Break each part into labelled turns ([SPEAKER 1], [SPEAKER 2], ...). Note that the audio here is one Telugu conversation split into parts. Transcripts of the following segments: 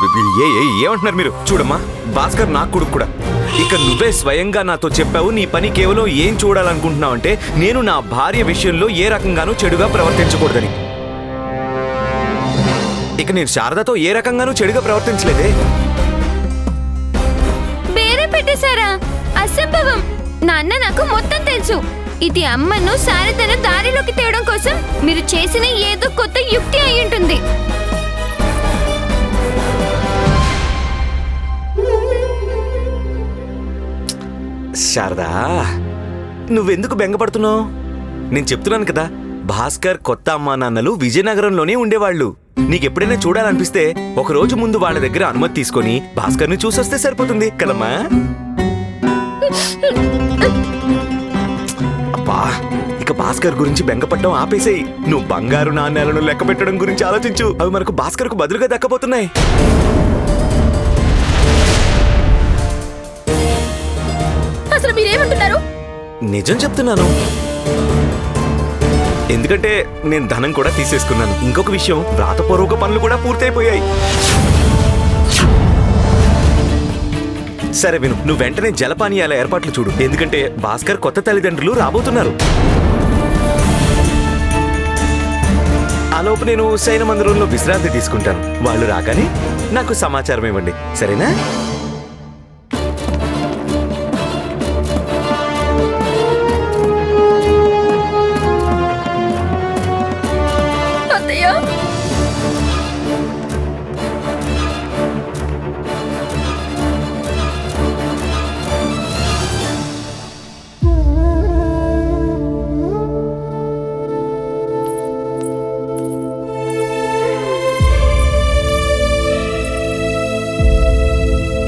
[SPEAKER 1] ఏ ఏ ఏమంటున్నారు మీరు? చూడమ్మా భాస్కర్ నా కొడుకు కూడా. ఇక నువ్వే స్వయంగా నాతో చెప్పావు నీ పని కేవలం ఏం చూడాలనుకుంటున్నావు అంటే నేను నా భార్య విషయంలో ఏ రకంగానూ చెడుగా ప్రవర్తించకూడదని. ఇక నేను శారదతో ఏ రకంగానూ చెడుగా ప్రవర్తించలేదే.
[SPEAKER 2] బేరే పెట్టేశారా? అసంభవం. నాన్న నాకు మొత్తం తెలుసు. ఇది అమ్మను శారదను దారిలోకి తేవడం కోసం మీరు చేసిన ఏదో కొత్త యుక్తి అయి ఉంటుంది.
[SPEAKER 1] శారదా నువ్వెందుకు బెంగపడుతున్నావు? నేను చెప్తున్నాను కదా భాస్కర్ కొత్త అమ్మా నాన్నలు విజయనగరంలోనే ఉండేవాళ్ళు. నీకెప్పుడైనా చూడాలనిపిస్తే ఒక రోజు ముందు వాళ్ళ దగ్గర అనుమతి తీసుకొని భాస్కర్ని చూసొస్తే సరిపోతుంది కదమ్మా? అబ్బా ఇక భాస్కర్ గురించి బెంగపడటం ఆపేసేయి. నువ్వు బంగారు నాణ్యాలను లెక్క పెట్టడం గురించి ఆలోచించు. అవి మనకు భాస్కర్కు బదులుగా దక్కబోతున్నాయి. నిజం చెప్తున్నాను. ఎందుకంటే నేను ధనం కూడా తీసేసుకున్నాను. ఇంకొక విషయం వ్రాతపూర్వక పనులు కూడా పూర్తయిపోయాయి. సరే విను నువ్వు వెంటనే జలపానీయాల ఏర్పాట్లు చూడు. ఎందుకంటే భాస్కర్ కొత్త తల్లిదండ్రులు రాబోతున్నారు. ఆలోపు నేను శయన మందిరంలో విశ్రాంతి తీసుకుంటాను. వాళ్ళు రాగానే నాకు సమాచారం ఇవ్వండి. సరేనా?
[SPEAKER 2] అత్తయ్య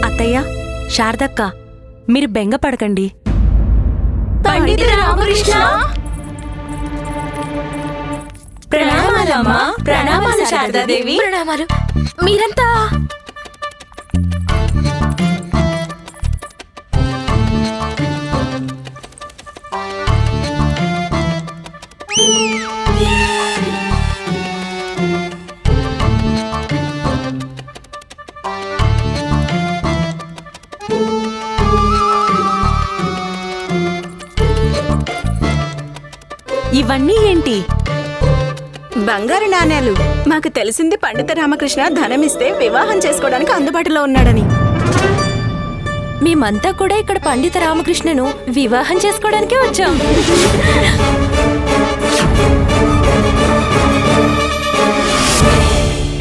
[SPEAKER 3] అత్తయ్య శారదక్క మీరు బెంగపడకండి
[SPEAKER 2] పండిత రామకృష్ణ
[SPEAKER 3] ప్రణామాలమ్మా ప్రణామాలు శారదాదేవి.
[SPEAKER 2] ప్రణామాలు. మీరంతా
[SPEAKER 3] ఇవన్నీ ఏంటి?
[SPEAKER 4] బంగారు నాణేలు. మాకు తెలిసింది పండిత రామకృష్ణ ధనమిస్తే వివాహం చేసుకోవడానికి అందుబాటులో ఉన్నాడని.
[SPEAKER 3] మేమంతా కూడా ఇక్కడ పండిత రామకృష్ణను వివాహం చేసుకోవడానికే వచ్చాం.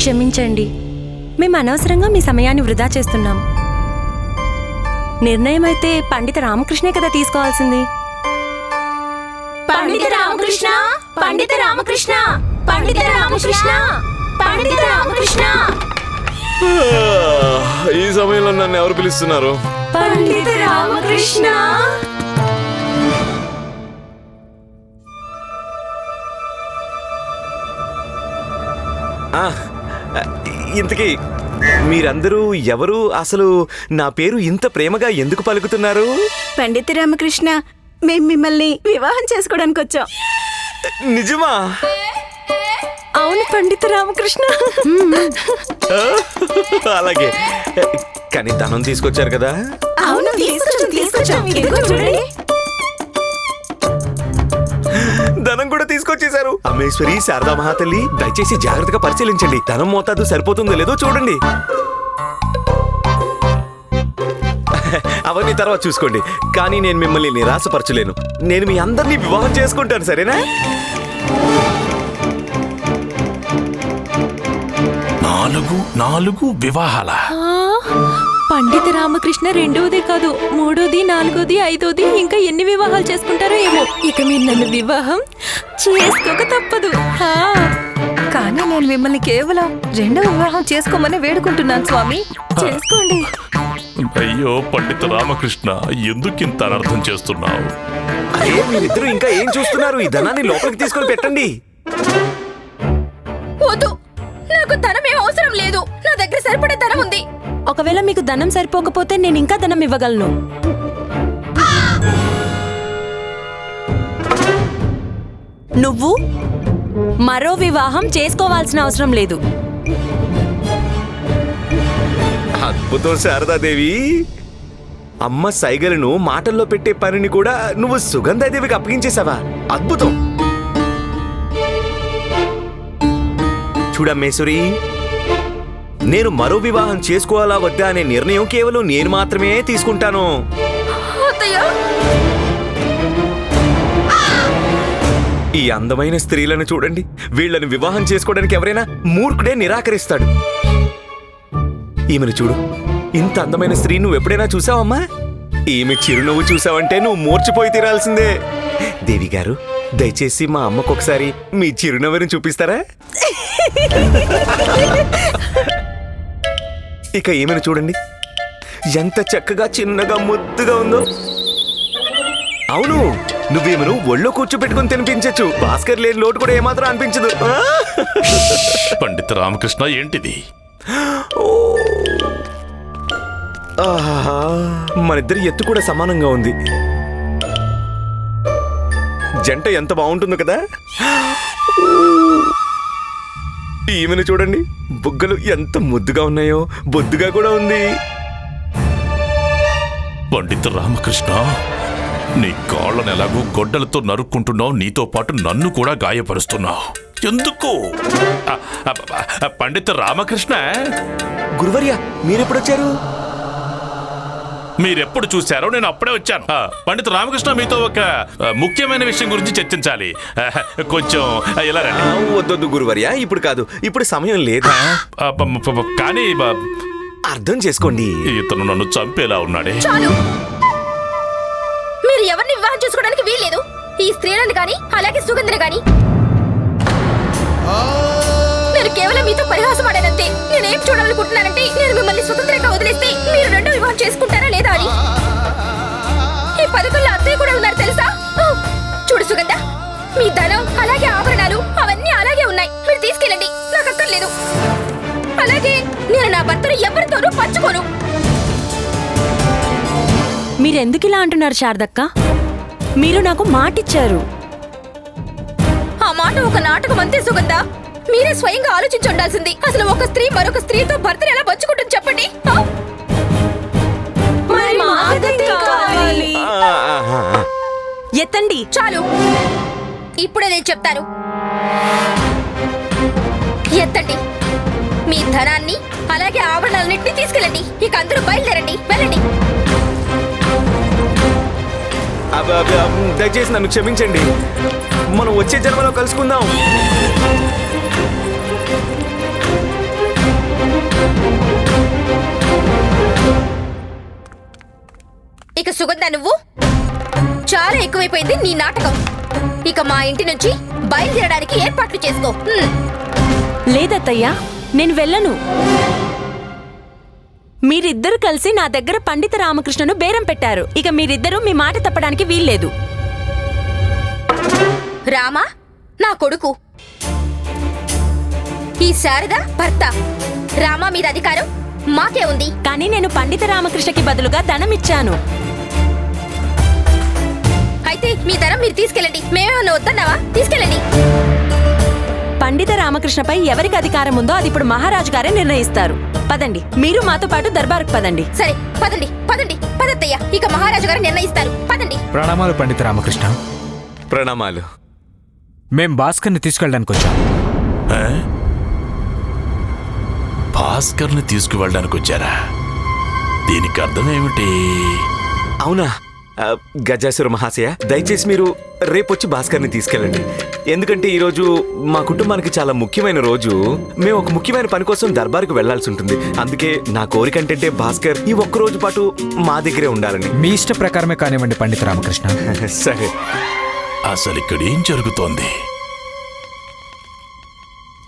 [SPEAKER 3] క్షమించండి. మేము అనవసరంగా మీ సమయాన్ని వృధా చేస్తున్నాం. నిర్ణయం అయితే పండిత రామకృష్ణే కదా తీసుకోవాల్సింది.
[SPEAKER 2] పండిత రామకృష్ణ పండిత రామకృష్ణ! పండిత రామకృష్ణ. పండిత రామకృష్ణ.
[SPEAKER 1] ఈ సమయంలో నన్ను ఎవరు పిలుస్తున్నారు?
[SPEAKER 3] పండిత రామకృష్ణ.
[SPEAKER 1] ఇంతకీ మీరందరూ ఎవరు? అసలు నా పేరు ఇంత ప్రేమగా ఎందుకు పలుకుతున్నారు?
[SPEAKER 4] పండిత రామకృష్ణ మేం మిమ్మల్ని వివాహం చేసుకోవడానికి వచ్చాం
[SPEAKER 1] నిజమా?
[SPEAKER 3] అవును పండిత రామకృష్ణ.
[SPEAKER 1] అలాగే. కానీ ధనం తీసుకొచ్చారు కదా?
[SPEAKER 4] అవును తీసుకొచ్చాం తీసుకొచ్చాం. ఇదిగో చూడండి.
[SPEAKER 1] ధనం కూడా తీసుకొచ్చేశారు. అమ్మేశ్వరి శారదా మహాతల్లి దయచేసి జాగ్రత్తగా పరిశీలించండి. ధనం మోతాదు సరిపోతుందో లేదో చూడండి. అవన్నీ తర్వాత చూసుకోండి. కానీ నేను మిమ్మల్ని నిరాశపరచలేను. నేను మీ అందరినీ వివాహం చేసుకుంటాను సరేనా?
[SPEAKER 5] నాలుగు నాలుగు వివాహాల.
[SPEAKER 3] ఆ, పండిత రామకృష్ణ రెండవది కాదు మూడోది నాలుగోది ఐదోది ఇంకా ఎన్ని వివాహాలు చేసుకుంటారో ఏమో. ఇక మీరు నన్ను వివాహం చేసుకోక తప్పదు. ఆ,
[SPEAKER 6] కానీ నేను మిమ్మల్ని కేవలం రెండవ వివాహం చేసుకోమని వేడుకుంటున్నాను స్వామి.
[SPEAKER 3] చేసుకోండి.
[SPEAKER 5] అయ్యో పండిత రామకృష్ణ ఎందుకింత అనర్థం చేస్తున్నావు?
[SPEAKER 1] అదే మీరిద్దరూ ఇంకా ఏం చూస్తున్నారు? ఈ ధనాన్ని లోపలికి తీసుకొని పెట్టండి.
[SPEAKER 2] వద్దు. నాకు ధనం ఏం అవసరం లేదు. నా దగ్గర సరిపడే ధనం ఉంది.
[SPEAKER 3] ఒకవేళ మీకు ధనం సరిపోకపోతే నేను ఇంకా ధనం ఇవ్వగలను. నువ్వు మరో వివాహం చేసుకోవాల్సిన అవసరం లేదు.
[SPEAKER 1] అద్భుతం శారదాదేవి. అమ్మ సైగలను మాటల్లో పెట్టే పనిని కూడా నువ్వు సుగంధాదేవికి అప్పగించేశావా? అద్భుతం. చూడమ్మేశ్వరి నేను మరో వివాహం చేసుకోవాలా వద్దా అనే నిర్ణయం కేవలం నేను మాత్రమే తీసుకుంటాను. ఈ అందమైన స్త్రీలను చూడండి. వీళ్ళని వివాహం చేసుకోవడానికి ఎవరైనా మూర్ఖుడే నిరాకరిస్తాడు. ఈమెను చూడు. ఇంత అందమైన స్త్రీ నువ్వు ఎప్పుడైనా చూసావమ్మా? ఈమె చిరునవ్వు చూసావంటే నువ్వు మూర్చిపోయి తీరాల్సిందే. దేవి గారు దయచేసి మా అమ్మకు ఒకసారి మీ చిరునవ్వుని చూపిస్తారా? ఇక ఈమెను చూడండి. ఎంత చక్కగా చిన్నగా ముద్దుగా ఉందో. అవును నువ్వేమను ఒళ్ళో కూర్చోబెట్టుకుని తినిపించచ్చు. భాస్కర్ లేని లోటు కూడా ఏమాత్రం అనిపించదు?
[SPEAKER 5] పండిత రామకృష్ణ ఏంటిది?
[SPEAKER 1] ఆహా, మనిద్దరి ఎత్తు కూడా సమానంగా ఉంది. జంట ఎంత బాగుంటుందో కదా. ఈమెను చూడండి. బుగ్గలు ఎంత ముద్దుగా ఉన్నాయో. బొద్దుగా కూడా ఉంది.
[SPEAKER 5] పండిత రామకృష్ణ నీ కాళ్ళను ఎలాగూ గొడ్డలతో నరుక్కుంటున్నావు నీతో పాటు నన్ను కూడా గాయపరుస్తున్నావు. ఎందుకు? పండిత రామకృష్ణ?
[SPEAKER 1] గురువర్య మీరెప్పుడొచ్చారు?
[SPEAKER 5] మీరెప్పుడు చూశారో నేను అప్పుడే వచ్చాను. పండిత రామకృష్ణ మీతో ఒక ముఖ్యమైన విషయం గురించి చర్చించాలి. కొంచెం ఇలా రండి.
[SPEAKER 1] వద్దొద్దు గురువర్య ఇప్పుడు కాదు. ఇప్పుడు సమయం లేదు.
[SPEAKER 5] కానీ
[SPEAKER 1] అర్థం చేసుకోండి.
[SPEAKER 5] ఇతను నన్ను చంపేలా ఉన్నాడే.
[SPEAKER 2] మీరు ఎవరిని వివాహం చేసుకోవడానికి వీల్లేదు. ఈ స్త్రీలను గాని అలాగే సుగంధిని గాని. నేను కేవలం మీతో పరిహాసం ఆడానంతే. నేనేం చూడాలనుకుంటున్నానంటే నేను మిమ్మల్ని స్వతంత్రంగా వదిలేస్తే మీరు రెండో వివాహం చేసుకుంటారా లేదా అని. ఈ పథకంలో అత్తయ్య కూడా ఉన్నారు తెలుసా? చూడు సుగంధ మీ ధనం అలాగే ఆభరణాలు అవన్నీ అలాగే ఉన్నాయి. మీరు తీసుకెళ్ళండి. నాకు అక్కర్లేదు. అలాగే నేను నా భర్తను ఎవరితోనూ పంచుకోను.
[SPEAKER 3] మీరెందుకు ఇలా అంటున్నారు శారదక్క? మీరు నాకు మాటిచ్చారు.
[SPEAKER 2] ఆ మాట ఒక నాటకం అంతే సుగంధ. మీరే స్వయంగా ఆలోచించి ఉండాల్సింది. అసలు ఒక స్త్రీ మరొక స్త్రీతో భర్తను ఎలా పంచుకుంటుంది చెప్పండి.
[SPEAKER 3] ఎత్తండి.
[SPEAKER 2] చాలు. ఇప్పుడే నేను చెప్తాను. ఎత్తండి. మీ ధనాన్ని అలాగే ఆభరణాలన్నింటినీ తీసుకెళ్ళండి. ఇక అందరూ బయలుదేరండి. వెళ్ళండి.
[SPEAKER 1] దయచేసి నన్ను క్షమించండి. మనం వచ్చే జన్మలో కలుసుకుందాం.
[SPEAKER 2] సుగంధ నువ్వు? చాలా ఎక్కువైపోయింది నీ నాటకం. ఇక మా ఇంటి నుంచి బయలుదేరడానికి ఏర్పాట్లు చేసుకో.
[SPEAKER 3] లేదత్తయ్యా నేను వెళ్ళను. మీరిద్దరు కలిసి నా దగ్గర పండిత రామకృష్ణను బేరం పెట్టారు. ఇక మీరిద్దరూ మీ మాట తప్పడానికి వీల్లేదు.
[SPEAKER 2] రామా నా కొడుకు. ఈ శారద భర్త. రామా మీద అధికారం మాకే ఉంది.
[SPEAKER 3] కానీ నేను పండిత రామకృష్ణకి బదులుగా ధనం ఇచ్చాను
[SPEAKER 2] అయితే మీ ధనం మీరు తీసుకెళ్ళండి. మేమేమన్నా వద్దన్నావా? తీసుకెళ్ళండి.
[SPEAKER 3] పండిత రామకృష్ణపై ఎవరికి అధికారం ఉందో అది ఇప్పుడు మహారాజు గారే నిర్ణయిస్తారు. పదండి మీరు మాతో పాటు దర్బారుకు పదండి.
[SPEAKER 2] సరే పదండి పదండి పదత్తయ్య. ఇక మహారాజు గారు నిర్ణయిస్తారు. పదండి.
[SPEAKER 7] ప్రణామాలు పండిత రామకృష్ణ.
[SPEAKER 1] ప్రణామాలు.
[SPEAKER 7] మేం భాస్కర్ని తీసుకెళ్ళడానికి వచ్చాం?
[SPEAKER 5] భాస్కర్ని తీసుకువెళ్ళడానికి వచ్చారా? దీనికి అర్థం ఏమిటి?
[SPEAKER 1] అవునా? గజాసుర మహాశయ దయచేసి మీరు రేపొచ్చి భాస్కర్ని తీసుకెళ్ళండి. ఎందుకంటే ఈరోజు మా కుటుంబానికి చాలా ముఖ్యమైన రోజు. మేము ఒక ముఖ్యమైన పని కోసం దర్బార్కు వెళ్ళాల్సి ఉంటుంది. అందుకే నా కోరిక ఏంటంటే భాస్కర్ ఈ ఒక్క రోజు పాటు మా దగ్గరే ఉండాలని.
[SPEAKER 7] మీ ఇష్ట ప్రకారమే కానివ్వండి పండిత రామకృష్ణ.
[SPEAKER 1] సరే.
[SPEAKER 5] అసలు ఇక్కడ ఏం జరుగుతోంది?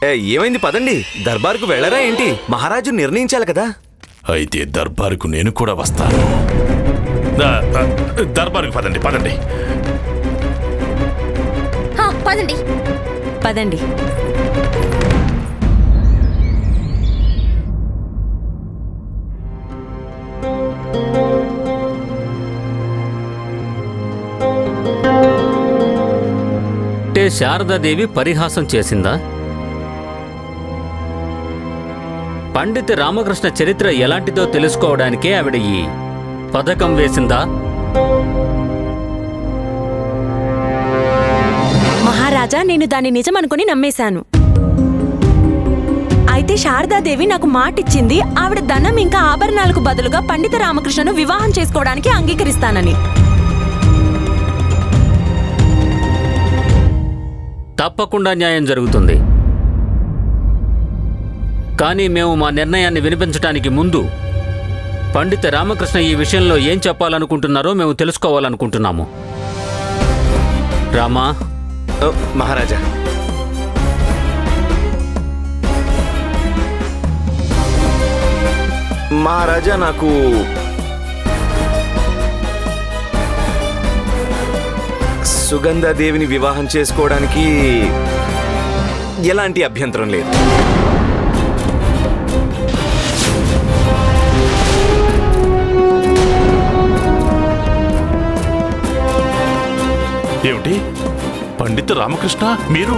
[SPEAKER 1] ఏ, ఏమైంది? పదండి. దర్బార్కు వెళ్ళరా ఏంటి? మహారాజు నిర్ణయించాలి కదా.
[SPEAKER 5] అయితే దర్బారుకు నేను కూడా వస్తాను. దర్బారుకు పదండి పదండి.
[SPEAKER 2] హా, పదండి.
[SPEAKER 3] పదండి.
[SPEAKER 8] అంటే శారదాదేవి పరిహాసం చేసిందా? పండిత రామకృష్ణ చరిత్ర ఎలాంటిదో తెలుసుకోవడానికే ఆవిడ ఈ పథకం వేసిందా?
[SPEAKER 3] మహారాజా నేను దాన్ని నిజం అనుకుని నమ్మేశాను. అయితే శారదాదేవి నాకు మాటిచ్చింది ఆవిడ ధనం ఇంకా ఆభరణాలకు బదులుగా పండిత రామకృష్ణను వివాహం చేసుకోవడానికి అంగీకరిస్తానని.
[SPEAKER 8] తప్పకుండా న్యాయం జరుగుతుంది. కానీ మేము మా నిర్ణయాన్ని వినిపించడానికి ముందు పండిత రామకృష్ణ ఈ విషయంలో ఏం చెప్పాలనుకుంటున్నారో మేము తెలుసుకోవాలనుకుంటున్నాము. రామా?
[SPEAKER 1] మహారాజా. మహారాజా నాకు సుగంధాదేవిని వివాహం చేసుకోవడానికి ఎలాంటి అభ్యంతరం లేదు.
[SPEAKER 5] పండిత రామకృష్ణ మీరు?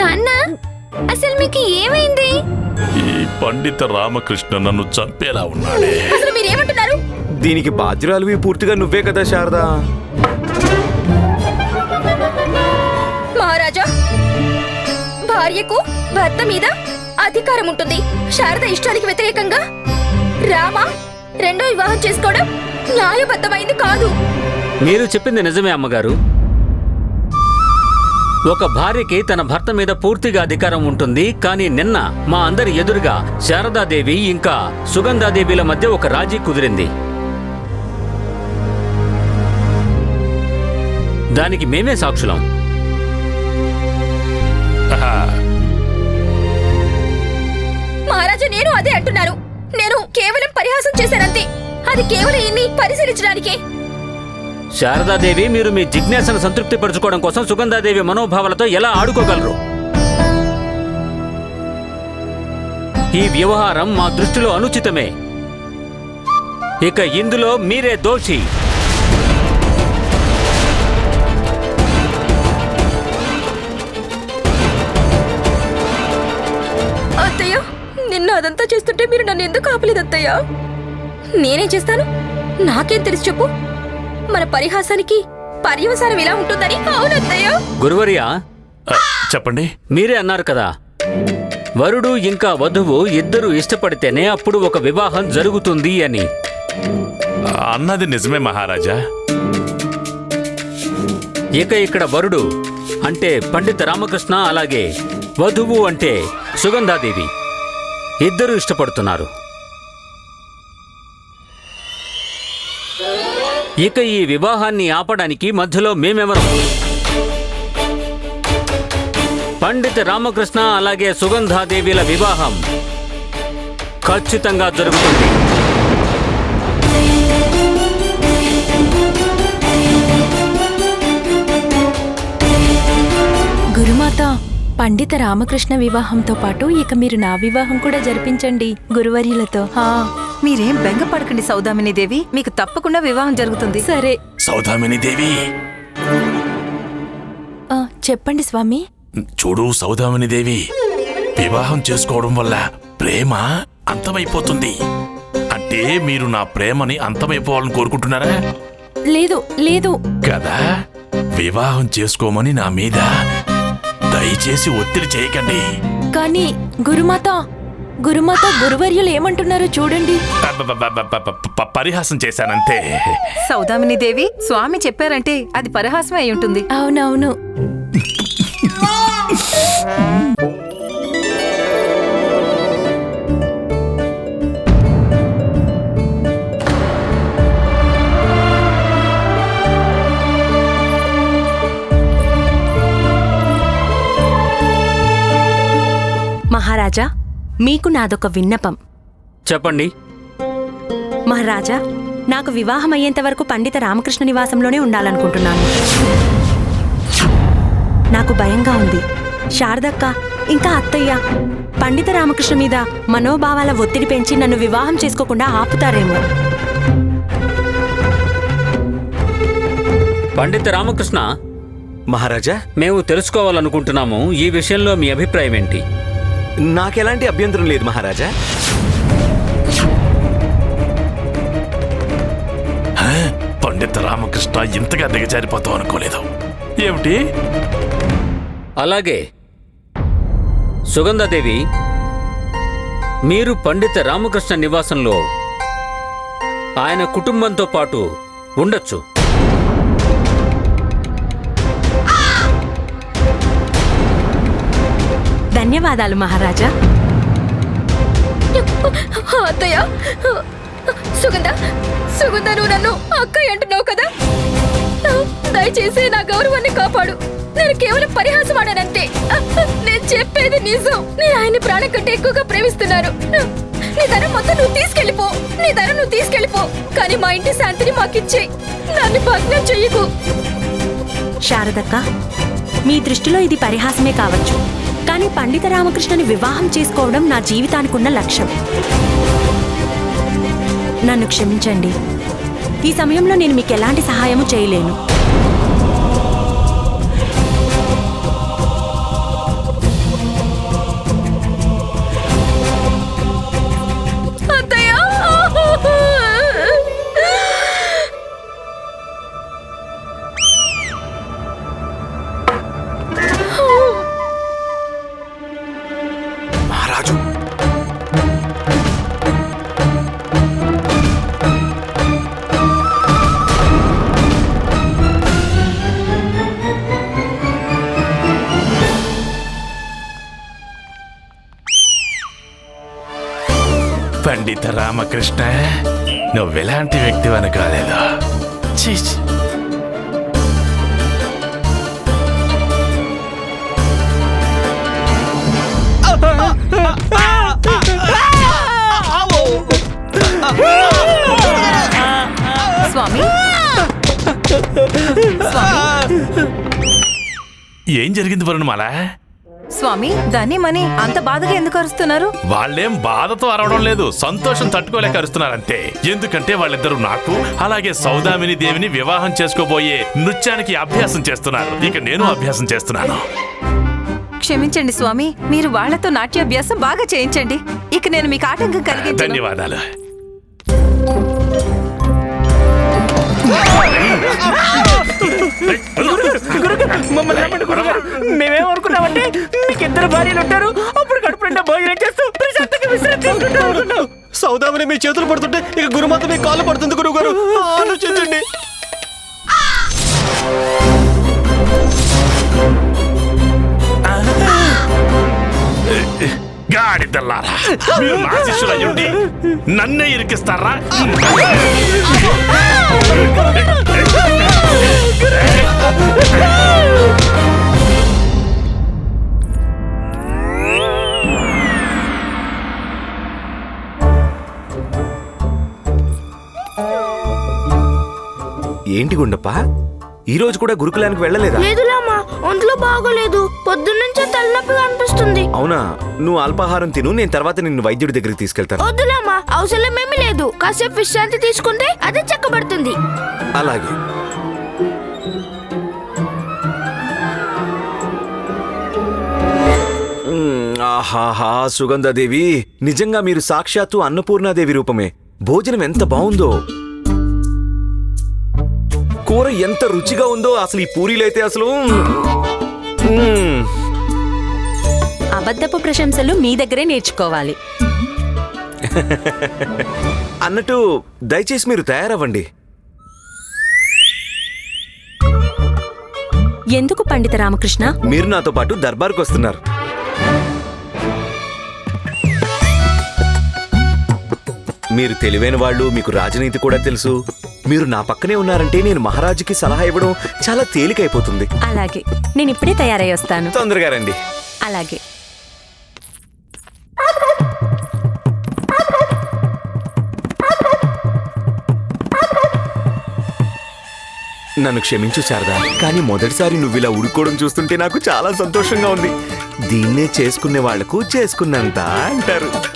[SPEAKER 2] నాన్న అసలు మీకు ఏమైంది?
[SPEAKER 5] ఈ పండిత రామకృష్ణ నన్ను చంపేలా ఉన్నాడే.
[SPEAKER 2] అసలు మీరు ఏమంటున్నారు
[SPEAKER 1] దీనికి బాధ్యురాలువి పూర్తిగా నువ్వే కదా శారదా?
[SPEAKER 2] మహారాజా భార్యకు భర్త మీద అధికారం ఉంటుంది. శారద ఇష్టానికి వ్యతిరేకంగా రామ రెండో వివాహం చేసుకోవడం న్యాయబద్ధమైంది కాదు.
[SPEAKER 8] మీరు చెప్పింది నిజమే అమ్మగారు. ఒక భార్యకి తన భర్త మీద పూర్తిగా అధికారం ఉంటుంది కానీ నిన్న మా అందరి ఎదురుగా శారదాదేవి ఇంకా సుగంధాదేవిల మధ్య ఒక రాజీ కుదిరింది. దానికి మేమే సాక్షులం.
[SPEAKER 2] మహారాజా నేను అదే అంటున్నాను. పరిహాసం చేశారంతే. అది కేవలం ఇన్ని పరిశీలించడానికే.
[SPEAKER 8] శారదాదేవి మీరు మీ జిజ్ఞాసను సంతృప్తి పరచుకోవడం కోసం సుగంధాదేవి మనోభావాలతో ఎలా ఆడుకోగలరు? ఈ వ్యవహారం మా దృష్టిలో అనుచితమే. ఇక ఇందులో మీరే దోషి.
[SPEAKER 2] అదంతా చేస్తుంటే మీరు నన్ను ఎందుకు ఆపలేదు అత్తయ్య? నేనేం చేస్తాను? నాకేం తెలుసు చెప్పు. మన పరిహాసానికి పర్యవసానం ఇలా ఉంటుందని. అవును అత్తయ్య.
[SPEAKER 8] గురువర్యా
[SPEAKER 5] చెప్పండి.
[SPEAKER 8] మీరే అన్నారు కదా వరుడు ఇంకా వధువు ఇద్దరు ఇష్టపడితేనే అప్పుడు ఒక వివాహం జరుగుతుంది అని.
[SPEAKER 5] అన్నది నిజమే మహారాజా.
[SPEAKER 8] ఇక ఇక్కడ వరుడు అంటే పండిత రామకృష్ణ అలాగే వధువు అంటే సుగంధాదేవి. ఇద్దరు ఇష్టపడుతున్నారు. ఇక ఈ వివాహాన్ని ఆపడానికి మధ్యలో మేమెవరం? పండిత రామకృష్ణ అలాగే సుగంధాదేవిల వివాహం ఖచ్చితంగా జరుగుతుంది.
[SPEAKER 3] పండిత రామకృష్ణ వివాహంతో పాటు ఇక మీరు నా వివాహం కూడా జరిపించండి గురువర్యులతో.
[SPEAKER 6] మీరేం బెంగపడకండి సౌదామిని దేవి. మీకు తప్పకుండా వివాహం జరుగుతుంది.
[SPEAKER 3] సరే.
[SPEAKER 5] సౌదామిని దేవి.
[SPEAKER 3] ఆ, చెప్పండి స్వామి.
[SPEAKER 5] చూడు సౌదామిని దేవి వివాహం చేసుకోవడం వల్ల ప్రేమ అంతమైపోతుంది. అంటే మీరు నా ప్రేమని అంతమైపోవాలని కోరుకుంటున్నారా?
[SPEAKER 3] లేదు లేదు.
[SPEAKER 5] కదా? వివాహం చేసుకోమని నా మీద దయచేసి ఒత్తిడి చేయకండి.
[SPEAKER 3] కానీ గురుమాత గురుమాత గురువర్యులు ఏమంటున్నారో చూడండి.
[SPEAKER 5] పరిహాసం చేశానంతే.
[SPEAKER 6] సౌదామిని దేవి స్వామి చెప్పారంటే అది పరిహాసమే అయి ఉంటుంది.
[SPEAKER 3] అవునవును.
[SPEAKER 9] మహారాజా మీకు నాదొక విన్నపం.
[SPEAKER 8] చెప్పండి.
[SPEAKER 9] మహారాజా నాకు వివాహం అయ్యేంత వరకు పండిత రామకృష్ణ నివాసంలోనే ఉండాలనుకుంటున్నాను. నాకు భయంగా ఉంది. శారదక్క ఇంకా అత్తయ్య పండిత రామకృష్ణ మీద మనోభావాల ఒత్తిడి పెంచి నన్ను వివాహం చేసుకోకుండా ఆపుతారేమో.
[SPEAKER 8] పండిత రామకృష్ణ
[SPEAKER 1] మహారాజా?
[SPEAKER 8] మేము తెలుసుకోవాలనుకుంటున్నాము ఈ విషయంలో మీ అభిప్రాయం ఏంటి
[SPEAKER 1] నాకెలాంటి అభ్యంతరం లేదు మహారాజా.
[SPEAKER 5] హ? పండిత రామకృష్ణ ఇంతగా దిగజారిపోతావు అనుకోలేదు. ఏమిటి?
[SPEAKER 8] అలాగే సుగంధాదేవి మీరు పండిత రామకృష్ణ నివాసంలో ఆయన కుటుంబంతో పాటు ఉండొచ్చు.
[SPEAKER 9] ధన్యవాదాలు మహారాజా.
[SPEAKER 2] అత్తయ్య. సుగంధ సుగంధ నువ్వు నన్ను అక్కయ్య అంటున్నావు కదా? దయచేసి నా గౌరవాన్ని కాపాడు. నేను కేవలం పరిహాసం ఆడానంతే నేను చెప్పేది నిజం. నేను ఆయన్ని ప్రాణం కంటే ఎక్కువగా ప్రేమిస్తున్నాను. నీ ధనం మొత్తం నువ్వు తీసుకెళ్ళిపో. నీ ధనం నువ్వు తీసుకెళ్ళిపో. కానీ మా ఇంటి శాంతిని మాకిచ్చేయి నన్ను భగ్నం చెయ్యకు.
[SPEAKER 9] శారదక్క మీ దృష్టిలో ఇది పరిహాసమే కావచ్చు. కానీ పండిత రామకృష్ణని వివాహం చేసుకోవడం నా జీవితానికున్న లక్ష్యం. నన్ను క్షమించండి. ఈ సమయంలో నేను మీకు ఎలాంటి సహాయము చేయలేను.
[SPEAKER 5] పండిత రామకృష్ణ నువ్వెలాంటి వ్యక్తి అనుకోలేదు.
[SPEAKER 6] స్వామి?
[SPEAKER 5] ఏం జరిగింది వరుణమాల?
[SPEAKER 6] స్వామి దాన్ని మని అంత బాధగా ఎందుకు అరుస్తున్నారు?
[SPEAKER 5] వాళ్ళేం బాధతో అరవడం లేదు సంతోషం తట్టుకోలేక అరుస్తున్నారంతే. ఎందుకంటే వాళ్ళిద్దరూ నాకు అలాగే సౌదామిని దేవిని వివాహం చేసుకోబోయే నృత్యానికి అభ్యాసం చేస్తున్నారు. ఇక నేను అభ్యాసం చేస్తున్నాను.
[SPEAKER 6] క్షమించండి స్వామి మీరు వాళ్ళతో నాట్యాభ్యాసం బాగా చేయించండి. ఇక నేను మీకు ఆటంకం కలిగించను.
[SPEAKER 5] ధన్యవాదాలు.
[SPEAKER 10] మేమేమనుకున్నామంటే మీకు ఇద్దరు భార్యలు ఉంటారు. అప్పుడు కడుపు నిండా భోజనం చేస్తూ ప్రశాంతంగా విశ్రాంతి తీసుకుంటాం అనుకున్నాం సౌదామని మీ చేతులు పడుతుంటే ఇక గురుమాత మీ కాళ్ళు పడుతుంది గురుగారు. ఆలోచించండి.
[SPEAKER 5] గాడిదల్లారా మీరు నా శిష్యులయ్యుండి నన్నే ఇరికిస్తారా?
[SPEAKER 1] ఏంటి గుండప్ప? ఈ రోజు కూడా గురుకులానికి వెళ్ళలేదా?
[SPEAKER 2] ఒంట్లో బాగోలేదు. పొద్దున్నుంచే తలనొప్పిగా అనిపిస్తుంది.
[SPEAKER 1] అవునా? నువ్వు అల్పాహారం తిను నేను తర్వాత నిన్ను వైద్యుడి దగ్గరికి తీసుకెళ్తాను.
[SPEAKER 2] వద్దులేమ్మా అవసరమేమీ లేదు. కాసేపు విశ్రాంతి తీసుకుంటే అదే చక్కబడుతుంది.
[SPEAKER 1] అలాగే. మ్మ్, ఆహాహా సుగంధాదేవి. నిజంగా మీరు సాక్షాత్తు అన్నపూర్ణాదేవి రూపమే. భోజనం ఎంత బాగుందో. కూర ఎంత రుచిగా ఉందో అసలు ఈ పూరీలైతే అసలు మ్మ్.
[SPEAKER 9] అబద్ధపు ప్రశంసలు మీ దగ్గరే నేర్చుకోవాలి.
[SPEAKER 1] అన్నట్టు దయచేసి మీరు తయారవ్వండి.
[SPEAKER 9] ఎందుకు పండిత రామకృష్ణ?
[SPEAKER 1] మీరు నాతో పాటు దర్బార్కు వస్తున్నారు. మీరు తెలివైన వాళ్ళు మీకు రాజనీతి కూడా తెలుసు. మీరు నా పక్కనే ఉన్నారంటే నేను మహారాజుకి సలహా ఇవ్వడం చాలా తేలికైపోతుంది.
[SPEAKER 9] అలాగే. నేను ఇప్పుడే తయారై వస్తాను.
[SPEAKER 1] తొందరగా రండి.
[SPEAKER 9] అలాగే.
[SPEAKER 1] నన్ను క్షమించు శారదా. కానీ మొదటిసారి నువ్వు ఇలా ఉడుకోవడం చూస్తుంటే నాకు చాలా సంతోషంగా ఉంది. దీన్నే చేసుకునే వాళ్ళకు చేసుకున్నంత అంటారు.